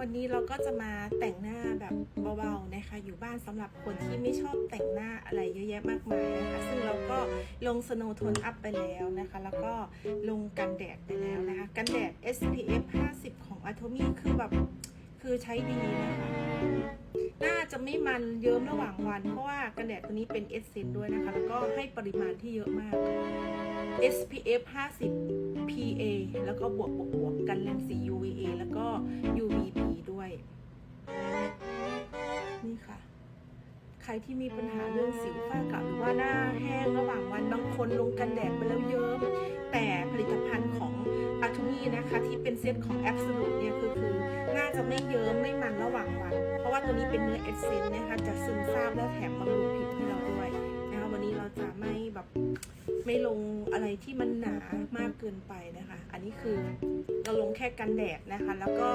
วันนี้เราก็จะมาแต่งหน้าแบบเบาๆนะคะ อยู่บ้านสำหรับคนที่ไม่ชอบแต่งหน้าอะไรเยอะแยะมากมายนะคะ ซึ่งเราก็ลงสโนว์โทนอัพไปแล้วนะคะ แล้วก็ลงกันแดดไปแล้วนะคะ กันแดด SPF 50 ของ Atomy คือแบบคือใช้ดีนะคะหน้าจะไม่มันเยิ้มระหว่างวัน เพราะว่ากันแดดตัวนี้เป็นเอสเซนด้วยนะคะ แล้วก็ให้ปริมาณที่เยอะมาก SPF 50 PA แล้วก็บวกบวกบวกกันรังสี UVA แล้วก็ UVB ด้วย นี่ค่ะ ใครที่มีปัญหาเรื่องสิวฝ้ากระหรือว่าหน้าแห้งระหว่างวันบางคนลงกันแดดไปแล้วเยิ้มแต่ผลิตภัณฑ์ของ a t o m y นะคะที่เป็นเซตของ Absolute เนี่ยคือคือหน้าจะไม่เยิ้มไม่มันระหว่างวัน เพราะว่าตัวนี้เป็นเนื้อเอสเซนต์นะคะจะซึมซาบและแถมบำรุงผิวให้เราด้วยนะคะวันนี้เราจะไม่แบบไม่ลง อะไรที่มันหนามากเกินไปนะคะ อันนี้คือเราลงแค่กันแดดนะคะ แล้วก็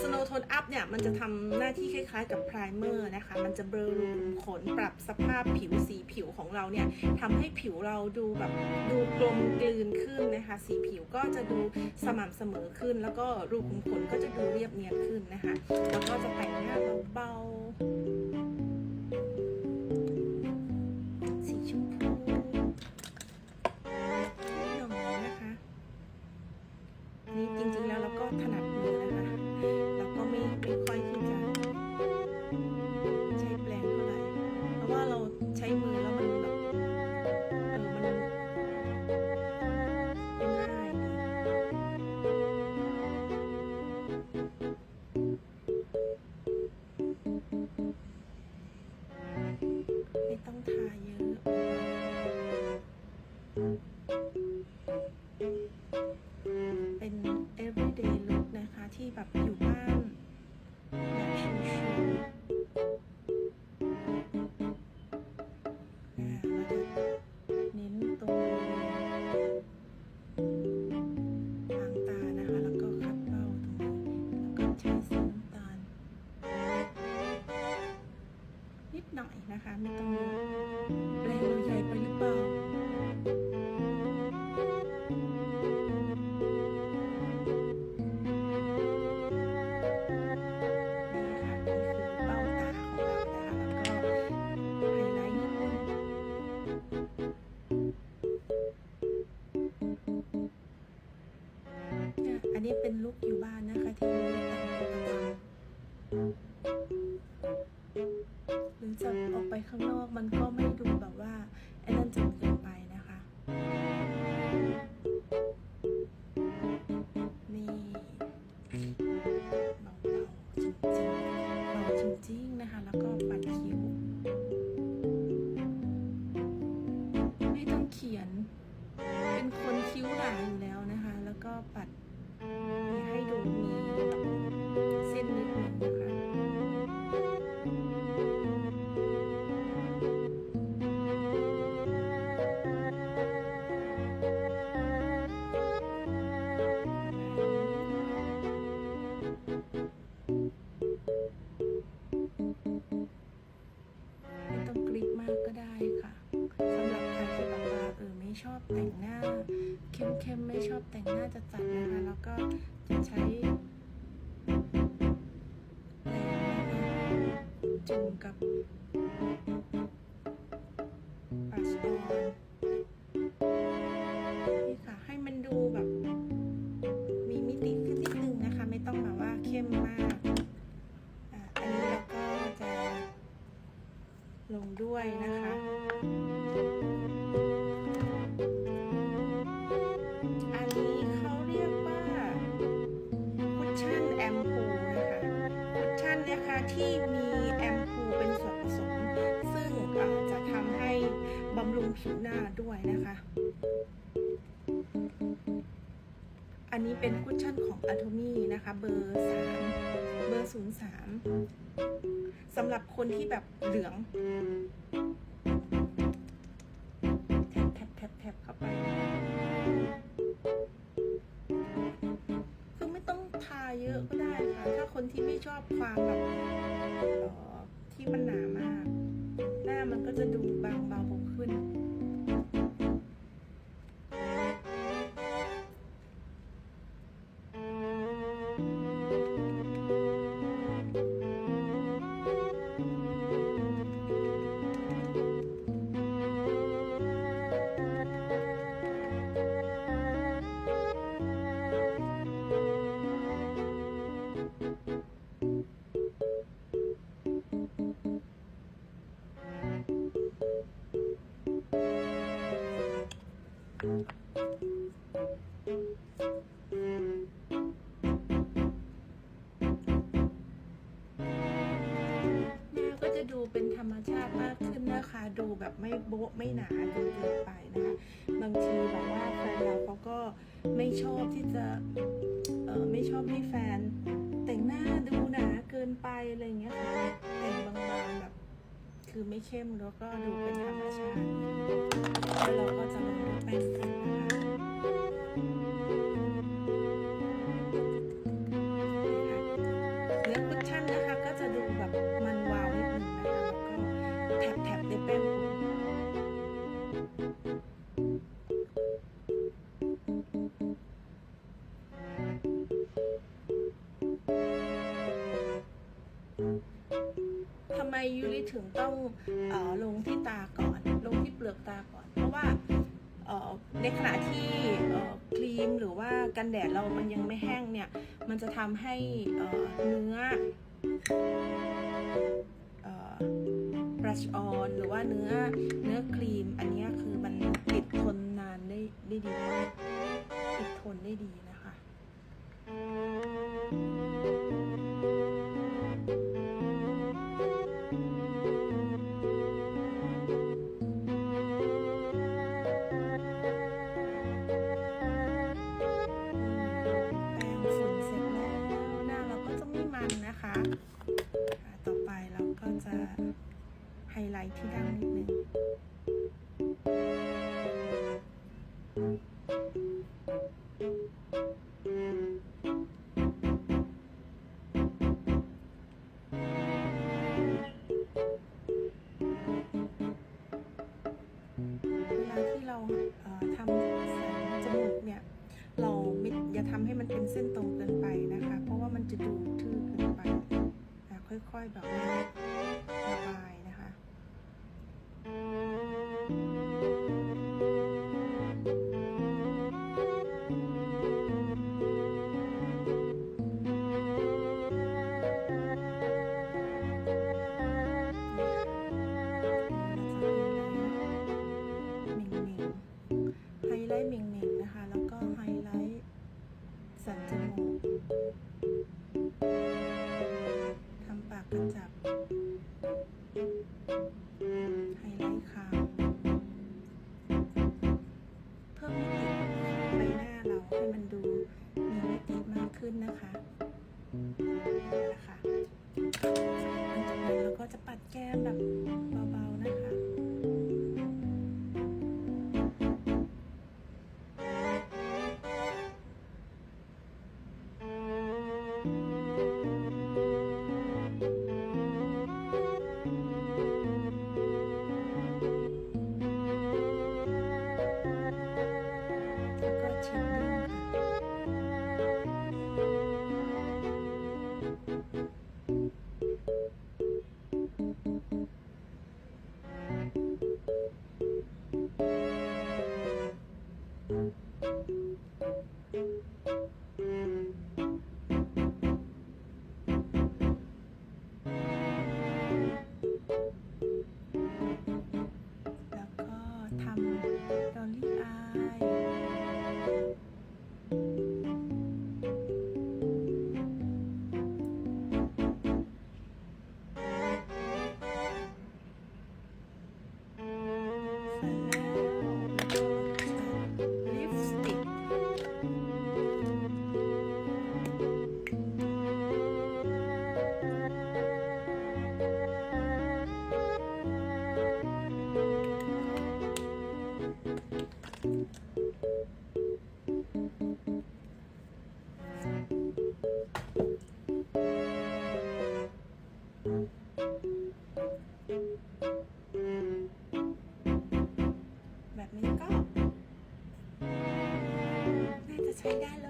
สโนว์โทนอัพเนี่ย มันจะทำหน้าที่คล้ายๆกับไพรเมอร์นะคะ มันจะเบลอรูขุมขนปรับสภาพผิวสีผิวของเราเนี่ยทำให้ผิวเราดูแบบดูกลมกลืนขึ้นนะคะ สีผิวก็จะดูสม่ำเสมอขึ้น แล้วก็รูขุมขนก็จะดูเรียบเนียนขึ้นนะคะ แล้วก็จะแต่ง นี่เป็นลุคอยู่บ้านนะคะที่ม่ได้แต่งตัวประจำหรือจะออกไปข้างนอกมันก็ไม่ดูแบบว่าไอ้นั่นจนเกินไปนะคะ นี่เบาๆจริงๆเบาจริงๆนะคะ แล้วก็ปัดคิ้วไม่ต้องเขียน เป็นคนคิ้วหนาอยู่แล้วนะคะ แล้วก็ปัด นี่ให้ดูมีแบบเส้นนิดนึงนะคะไม่ต้องกริบมากก็ได้ค่ะสำหรับใครที่แบบว่าเออไม่ชอบแต่งหน้า เข้มๆ ไม่ชอบแต่งหน้าจะจัดนะคะ จะใช้แรงนะคะจุ่มกับปัสออนนี่ค่ะ ให้มันดูแบบ มีมิติขึ้นนิดนึงนะคะ ไม่ต้องแบบว่าเข้มมากอันนี้เราก็จะลงด้วยนะคะ ผิวหน้าด้วยนะคะ อันนี้เป็นคุชชั่นของ Atomy นะคะ เบอร์3เบอร์03สำหรับคนที่แบบเหลืองแทบแทบแทบแทบเข้าไป คือไม่ต้องทาเยอะก็ได้ค่ะ ถ้าคนที่ไม่ชอบความแบบที่มันหนามาก หน้ามันก็จะดูบางเบาขึ้น แบบไม่โบ๊ะไม่หนาจนเกินไปนะคะ บางทีแบบว่าแฟนเราเขาก็ไม่ชอบที่จะเออไม่ชอบให้แฟน แต่งหน้าดูหนาเกินไปอะไรอย่างเงี้ยค่ะแต่งบางๆแบบคือไม่เข้มแล้วก็ดูเป็นธรรมชาติแล้วเราก็จะลงด้วยแป้ง ทำไมยูริถึงต้องออลงที่ตาก่อน ลงที่เปลือกตาก่อน เพราะว่าในขณะที่ครีมหรือว่ากันแดดเรามันยังไม่แห้งเนี่ย มันจะทำให้เนื้อบรัชออนหรือว่าเนื้อเนื้อครีม อันนี้คือมันติดทนนานได้ได้ดีมากติดทนได้ดีนะคะ ค่อ ใบหน้าเราให้มันดูมีมิติมากขึ้นนะคะนี่แหละค่ะหลังจากนั้นเราก็จะปัดแก้มแบบ แ